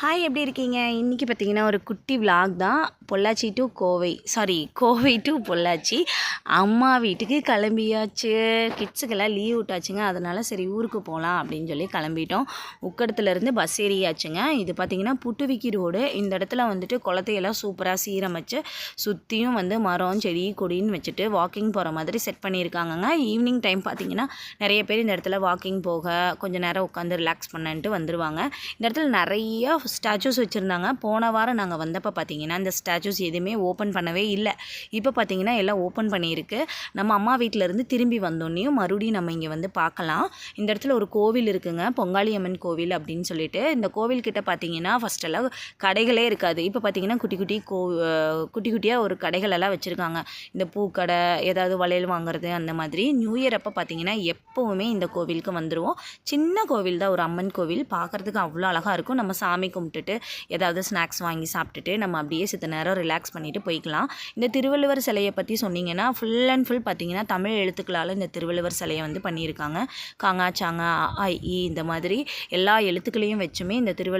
Hi எப்படி இருக்கீங்க? இன்றைக்கி பார்த்தீங்கன்னா ஒரு குட்டி விளாக் தான். Pollachi to Kovai. Sorry Kovai to Pollachi. அம்மா வீட்டுக்கு கிளம்பியாச்சு. கிட்ஸுக்கெல்லாம் லீவ் விட்டாச்சுங்க. அதனால் சரி ஊருக்கு போகலாம் அப்படின்னு சொல்லி கிளம்பிட்டோம். உக்கடத்துலேருந்து பஸ் ஏறியாச்சுங்க. இது பார்த்தீங்கன்னா புட்டுவிக்கி ரோடு இந்த இடத்துல வந்துட்டு குளத்தையெல்லாம் சூப்பராக சீரமைச்சு சுற்றியும் வந்து மரம் செடி கொடின்னு வச்சுட்டு வாக்கிங் போகிற மாதிரி செட் பண்ணியிருக்காங்கங்க. ஈவினிங் டைம் பார்த்தீங்கன்னா நிறைய பேர் இந்த இடத்துல வாக்கிங் போக கொஞ்சம் நேரம் உட்காந்து ரிலாக்ஸ் பண்ணன்ட்டு வந்துடுவாங்க இந்த இடத்துல நிறைய ஸ்டாச்சூஸ் வச்சுருந்தாங்க. போன வாரம் நாங்கள் வந்தப்போ பார்த்தீங்கன்னா இந்த ஸ்டாச்சூஸ் எதுவுமே ஓப்பன் பண்ணவே இல்லை. இப்போ பார்த்தீங்கன்னா எல்லாம் ஓப்பன் பண்ணியிருக்கு. நம்ம அம்மா வீட்டிலேருந்து திரும்பி வந்தோடனையும் மறுபடியும் நம்ம இங்கே வந்து பார்க்கலாம் இந்த இடத்துல ஒரு கோவில் இருக்குங்க. பொங்காளி அம்மன் கோவில் அப்படின்னு சொல்லிட்டு. இந்த கோவில்கிட்ட பார்த்தீங்கன்னா ஃபஸ்ட்டெல்லாம் கடைகளே இருக்காது. இப்போ பார்த்தீங்கன்னா குட்டி குட்டி கோ குட்டி குட்டியாக ஒரு கடைகள் எல்லாம் வச்சுருக்காங்க. இந்த பூக்கடை ஏதாவது வளையல் வாங்குறது அந்த மாதிரி. நியூ இயர் அப்போ பார்த்தீங்கன்னா எப்போவுமே இந்த கோவிலுக்கு வந்துடுவோம் சின்ன கோவில் தான். ஒரு அம்மன் கோவில். பார்க்குறதுக்கு அவ்வளோ அழகாக இருக்கும். நம்ம சாமி கும்பிட்டுட்டு ஏதாவது ஸ்நாக்ஸ் வாங்கி சாப்பிட்டுட்டு நம்ம அப்படியே சித்த நேரம் ரிலாக்ஸ் பண்ணிவிட்டு போய்க்கலாம். இந்த திருவள்ளுவர் சிலையை பற்றி சொன்னீங்கன்னா ஃபுல் அண்ட் ஃபுல் பார்த்தீங்கன்னா தமிழ் எழுத்துக்களால் இந்த திருவள்ளுவர் சிலையை வந்து பண்ணியிருக்காங்க. காங்கா சாங்கா அ, இந்த மாதிரி எல்லா எழுத்துக்களையும் வச்சுமே இந்த திருவள்ளுவர்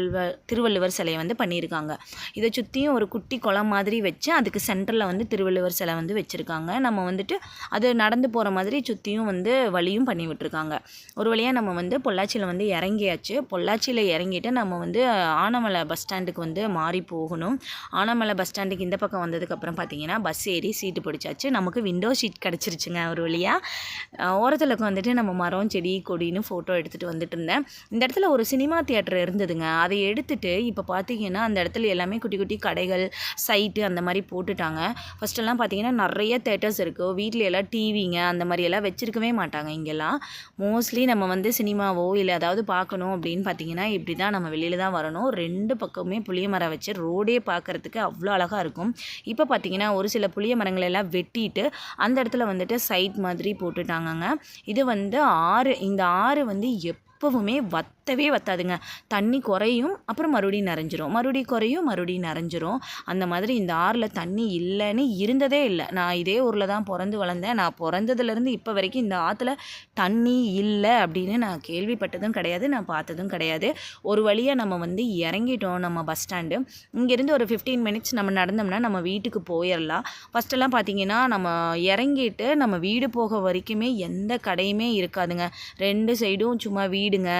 திருவள்ளுவர் சிலையை வந்து பண்ணியிருக்காங்க. இதை சுற்றியும் ஒரு குட்டி குளம் மாதிரி வச்சு அதுக்கு சென்டரில் வந்து திருவள்ளுவர் சிலை வந்து வச்சுருக்காங்க. நம்ம வந்துட்டு அது நடந்து போகிற மாதிரி சுற்றியும் வந்து வழியும் பண்ணி விட்டுருக்காங்க. ஒரு வழியாக நம்ம வந்து பொள்ளாச்சியில் வந்து இறங்கியாச்சு. பொள்ளாச்சியில் இறங்கிட்டு நம்ம வந்து ஆனமலை பஸ் ஸ்டாண்டுக்கு வந்து மாறி போகணும். ஆனமலை பஸ் ஸ்டாண்டுக்கு இந்த பக்கம் வந்ததுக்கப்புறம் பார்த்தீங்கன்னா பஸ் ஏறி சீட்டு பிடிச்சாச்சு. நமக்கு விண்டோ சீட் கிடச்சிருச்சுங்க ஒரு வழியாக ஓரத்தில் வந்துட்டு நம்ம மரம் செடி கொடின்னு ஃபோட்டோ எடுத்துகிட்டு வந்துட்டு இருந்தேன். இந்த இடத்துல ஒரு சினிமா தியேட்டர் இருந்ததுங்க. அதை எடுத்துகிட்டு இப்போ பார்த்தீங்கன்னா அந்த இடத்துல எல்லாமே குட்டி குட்டி கடைகள் சைட்டு அந்த மாதிரி போட்டுட்டாங்க. ஃபஸ்ட்டெல்லாம் பார்த்தீங்கன்னா நிறைய தேட்டர்ஸ் இருக்குது வீட்டில் எல்லாம் டிவிங்க அந்த மாதிரி எல்லாம் வச்சுருக்கவே மாட்டாங்க இங்கெல்லாம். மோஸ்ட்லி நம்ம வந்து சினிமாவோ இல்லை ஏதாவது பார்க்கணும் அப்படின்னு பார்த்தீங்கன்னா இப்படி தான் நம்ம வெளியில் தான் வரணும். ரெண்டு பக்கமே புளிய மரம் வச்சு ரோடே பார்க்குறதுக்கு அவ்வளோ அழகாக இருக்கும். இப்போ பார்த்தீங்கன்னா ஒரு சில புளிய மரங்களை எல்லாம் வெட்டிட்டு அந்த இடத்துல வந்துட்டு சைட் மாதிரி போட்டுட்டாங்கங்க. இது வந்து ஆறு இந்த ஆறு வந்து எப்போவுமே வத் வற்றவே வத்தாதுங்க. தண்ணி குறையும் அப்புறம் மறுபடியும் நிறைஞ்சிரும். மறுபடியும் குறையும் மறுபடியும் நிறைஞ்சிரும். அந்த மாதிரி இந்த ஆறில் தண்ணி இல்லைன்னு இருந்ததே இல்லை. நான் இதே ஊரில் தான் பிறந்து வளர்ந்தேன். நான் பிறந்ததுலேருந்து இப்போ வரைக்கும் இந்த ஆற்றுல தண்ணி இல்லை அப்படின்னு நான் கேள்விப்பட்டதும் கிடையாது நான் பார்த்ததும் கிடையாது. ஒரு வழியாக நம்ம வந்து இறங்கிட்டோம் நம்ம பஸ் ஸ்டாண்டு இங்கேருந்து ஒரு ஃபிஃப்டீன் மினிட்ஸ் நம்ம நடந்தோம்னா நம்ம வீட்டுக்கு போயிடலாம். ஃபஸ்ட்டெல்லாம் பார்த்தீங்கன்னா நம்ம இறங்கிட்டு நம்ம வீடு போக வரைக்குமே எந்த கடையுமே இருக்காதுங்க. ரெண்டு சைடும் சும்மா வீடுங்க.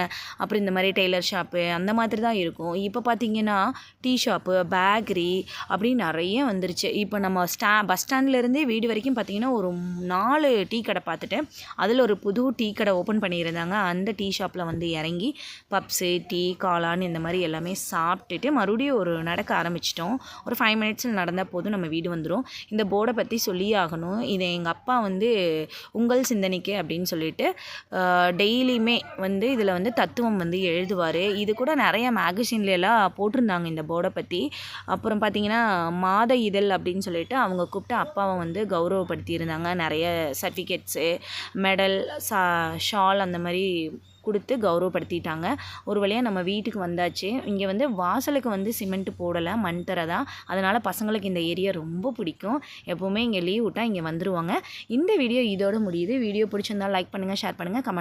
அப்புறம் இந்த மாதிரி டெய்லர் ஷாப்பு அந்த மாதிரி தான் இருக்கும். இப்போ பார்த்தீங்கன்னா டீ ஷாப்பு பேக்கரி அப்படின்னு நிறைய வந்துருச்சு. இப்போ நம்ம ஸ்டா பஸ் ஸ்டாண்ட்லேருந்தே வீடு வரைக்கும் பார்த்தீங்கன்னா ஒரு நாலு டீ கடை பார்த்துட்டு அதில் ஒரு புது டீ கடை ஓப்பன் பண்ணியிருந்தாங்க. அந்த டீ ஷாப்பில் வந்து இறங்கி பப்ஸு டீ காளான் இந்த மாதிரி எல்லாமே சாப்பிட்டுட்டு மறுபடியும் ஒரு நடக்க ஆரம்பிச்சிட்டோம். ஒரு ஃபைவ் மினிட்ஸில் நடந்தால் போதும் நம்ம வீடு வந்துடும் இந்த போர்டை பற்றி சொல்லியே ஆகணும். இதை எங்கள் அப்பா வந்து உங்கள் சிந்தனைக்கு அப்படின்னு சொல்லிட்டு டெய்லியுமே வந்து இதில் வந்து தத்துவம் வந்து வந்து எழுதுவார். இது கூட நிறைய மேகசின்ல எல்லாம் போட்டிருந்தாங்க இந்த போர்டை பற்றி அப்புறம் பார்த்தீங்கன்னா மாத இதழ் அப்படின்னு சொல்லிட்டு அவங்க கூப்பிட்டு அப்பாவை வந்து கௌரவப்படுத்தியிருந்தாங்க. நிறைய சர்டிஃபிகேட்ஸு மெடல் சா ஷால் அந்த மாதிரி கொடுத்து கௌரவப்படுத்திட்டாங்க. ஒரு வழியாக நம்ம வீட்டுக்கு வந்தாச்சு. இங்கே வந்து வாசலுக்கு வந்து சிமெண்ட் போடலை மண் தரை தான். அதனால் பசங்களுக்கு இந்த ஏரியா ரொம்ப பிடிக்கும். எப்போவுமே இங்கே லீவ் விட்டால் இங்கே வந்துடுவாங்க இந்த வீடியோ இதோட முடியுது. வீடியோ பிடிச்சிருந்தா லைக் பண்ணுங்கள் ஷேர் பண்ணுங்கள் கமெண்ட்